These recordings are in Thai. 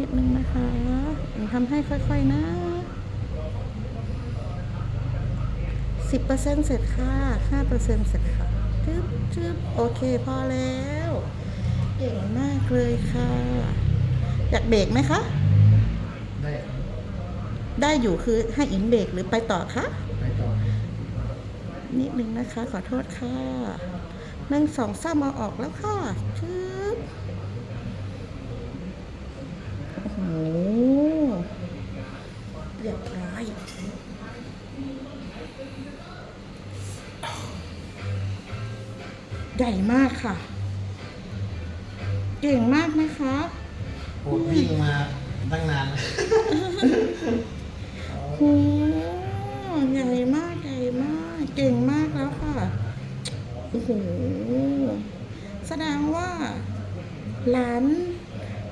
นิดนึงนะคะอิงทำให้ค่อยๆนะสิบเปอร์เซ็นต์เสร็จค่ะห้าเปอร์เซ็นต์เสร็จค่ะจึ๊บจึ๊บโอเคพอแล้ว เก่งมากเลยค่ะ อยากเบรกไหมคะ ได้ ได้อยู่คือให้อิงเบรกหรือไปต่อคะ ไปต่อ นิดนึงนะคะ ขอโทษค่ะหนึ่งสองสามเอาออกแล้วค่ะชึบ ใหญ่มากค่ะ เก่งมากนะคะ โอ้วิ่งมาตั้งนาน โอ้โหใหญ่มากใหญ่มาก เก่งมากแล้วค่ะ โอ้โห แสดงว่าร้าน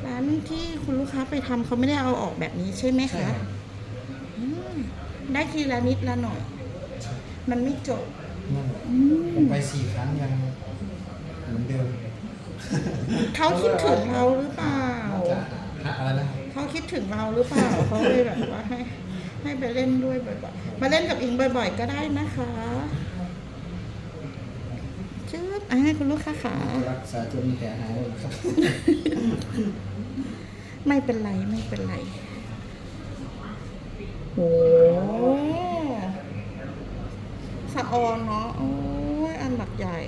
ร้านที่คุณลูกค้าไปทำเขาไม่ได้เอาออกแบบนี้ใช่ไหมใช่คะครับอืมได้ทีละนิดละหน่อย มันไม่จบนั่นอืผมมไปสี่ครั้งยังเหมือนเดิม เขาคิดถึงเราหรือเปล่าน่าจะฮะอะไรนะเขาคิดถึงเราหรือเปล่าเขาเลยแบบว่าให้ให้ไปเล่นด้วยบ่อยๆ มาเล่นกับอิงบ่อยๆ ก็ได้นะคะชืบอะให้คุณลูกค้าขารักษาจนมีแผลหายเลยครับ ไม่เป็นไรไม่เป็นไรโหสะออนเนาะโอ้ยอันหนักใหญ่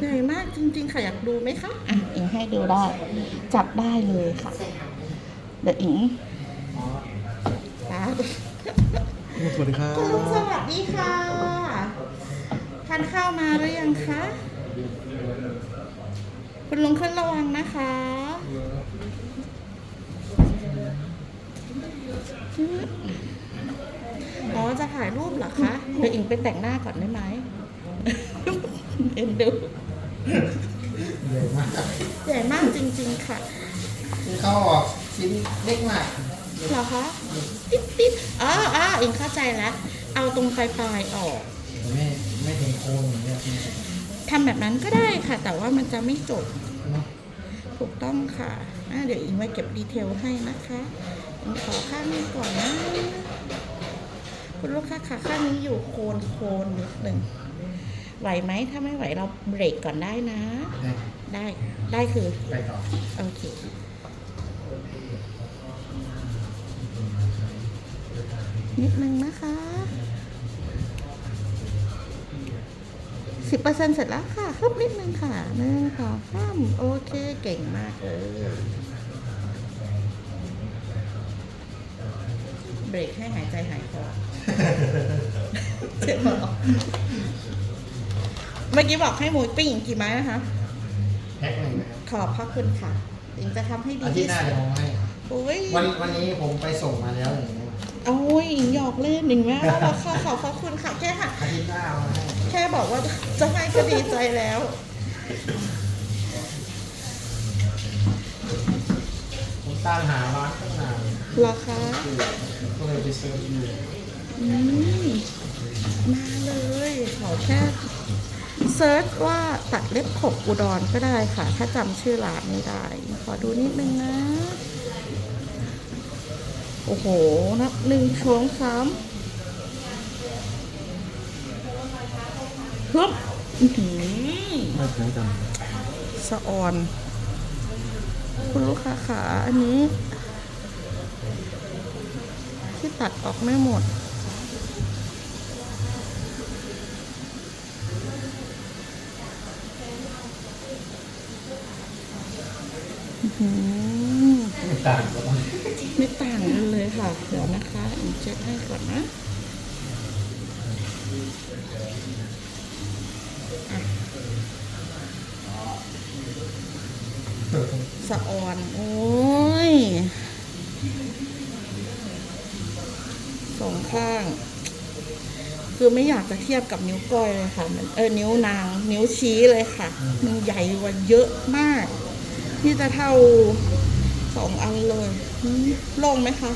ใหญ่มากจริงๆค่ะอยากดูไหมคะ อะอิงให้ดูได้ จับได้เลยค่ะ เดี๋ยวอิงอ๋อค่ะสวัสดีครับคุณลุงสวัสดีค่ะทานข้าวมาหรือยังคะ คุณลุงขึ้นระวังนะคะอ๋อจะถ่ายรูปเหรอคะ เดี๋ยวอิงไปแต่งหน้าก่อนได้ไหม เอ็นดูใหญ่มากใหญ่มากจริง ๆ ค่ะที่เข้าออกชิ้นเล็กมากเหรอคะติ๊ดติ๊ดอ๋ออ๋ออิงเข้าใจแล้วเอาตรงปลายปลายๆออกแต่ไม่ไม่ถึงโคนอย่างเงี้ยทำแบบนั้นก็ได้ค่ะ แต่ว่ามันจะไม่จบเนาะถูกต้องค่ะอะเดี๋ยวอิงไว้เก็บดีเทลให้นะคะอิงขอข้างนี้ก่อนนะ คุณลูกค้าค่ะข้างนี้อยู่โคนโคนนิดหนึ่ง ไหวไหมถ้าไม่ไหวเราเบรกก่อนได้นะได้ได้ได้คือไปต่อโอเคนิดนึงนะคะสิบเปอร์เซ็นเสร็จแล้วค่ะครับนิดนึงค่ะหนึ่งสองสามโอเคเก่งมากเลยเบรกให้หายใจหายคอเจ็บเหรอ เมื่อกี้บอกให้หมูปิ้งอีกกี่ไม้นะคะ แพ็คหนึ่งนะครับขอบพระคุณค่ะอิงจะทำให้ดีอาทิตที่ย์หน้าสุดจะมองให้โอ้ยวันวันนี้ผมไปส่งมาแล้วอย่างเงี้ยโอ้ยอิงหยอกเล่นอิงแม่แล้วค่ะขอบพระคุณค่ะแค่ค่ะ อาทิตย์หน้าเอามาให้แค่บอกว่าจะให้ก็ดีใจแล้ว ผมตามหาร้านตั้งนานเหรอคะก็เลยไปเซิร์ชดูอืมมาเลยขอแค่ เซิร์ชว่าตัดเล็บขบอุดรก็ได้ค่ะ ถ้าจำชื่อร้านไม่ได้ ขอดูนิดนึงนะ โอ้โห นับหนึ่งสองสามฮึบอื้อหือไม่เหมือนกันสะออน คุณลูกค้าขาอันนี้ ที่ตัดออกไม่หมด ไม่ต่างกันไม่ต่างกันเลยค่ะ เดี๋ยวนะคะอิงเช็คให้ก่อนนะอะสะออน โอ้ยสองข้าง คือไม่อยากจะเทียบกับนิ้วก้อยเลยค่ะ มันเออนิ้วนาง นิ้วชี้เลยค่ะ มันใหญ่กว่าเยอะมาก ที่จะเท่าสองอันเลยอืมโล่งไหมคะ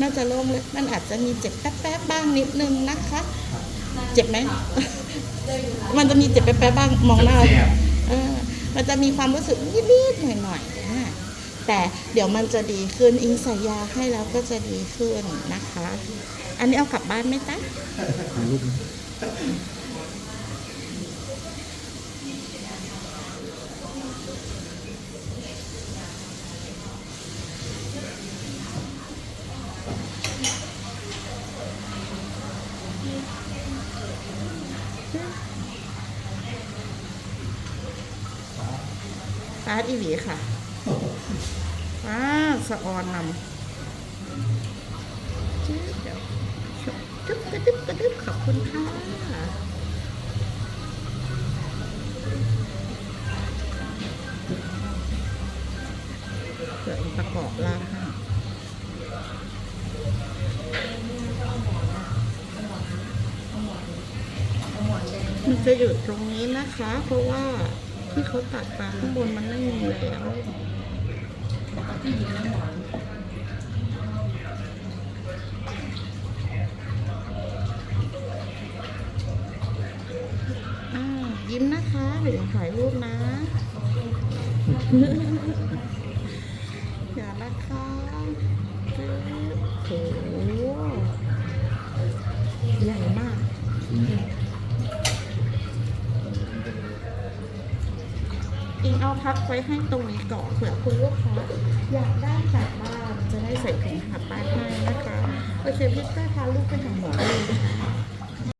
น่าจะโล่งเลย มันอาจจะมีเจ็บแป๊บๆบ้างนิดนึงนะคะ เจ็บไหม มันจะมีเจ็บแป๊บๆบ้างมองหน้าเจ็บเออมันมันจะมีความรู้สึกนิดๆหน่อยๆนะแต่เดี๋ยวมันจะดีขึ้นอิงใส่ยาให้แล้วก็จะดีขึ้นนะคะ อันนี้เอากลับบ้านไหมจ๊ะารูปนะฟาดอีหลีค่ะว้าสะออนนำจึ๊บเดี๋ยวจึ๊บกระดึ๊บกระดึ๊บขอบคุณค่ะเผื่ออิงประกอบล่างให้มันจะอยู่ตรงนี้นะคะ เพราะว่า ที่เขาตัดมาข้างบนมันไม่มีแล้วอ่ายิ้มนะคะเดี๋ยวถ่ายรูปนะอย่านะคะโอ้โหใหญ่มาก อิงเอาพักไว้ให้ตรงนี้ก่อนเผื่อคุณลูกค้าอยากได้กลับบ้านจะได้ใส่ถุงกลับบ้านให้นะคะ โอเคพี่ก็พาลูกไปหาหมอเลย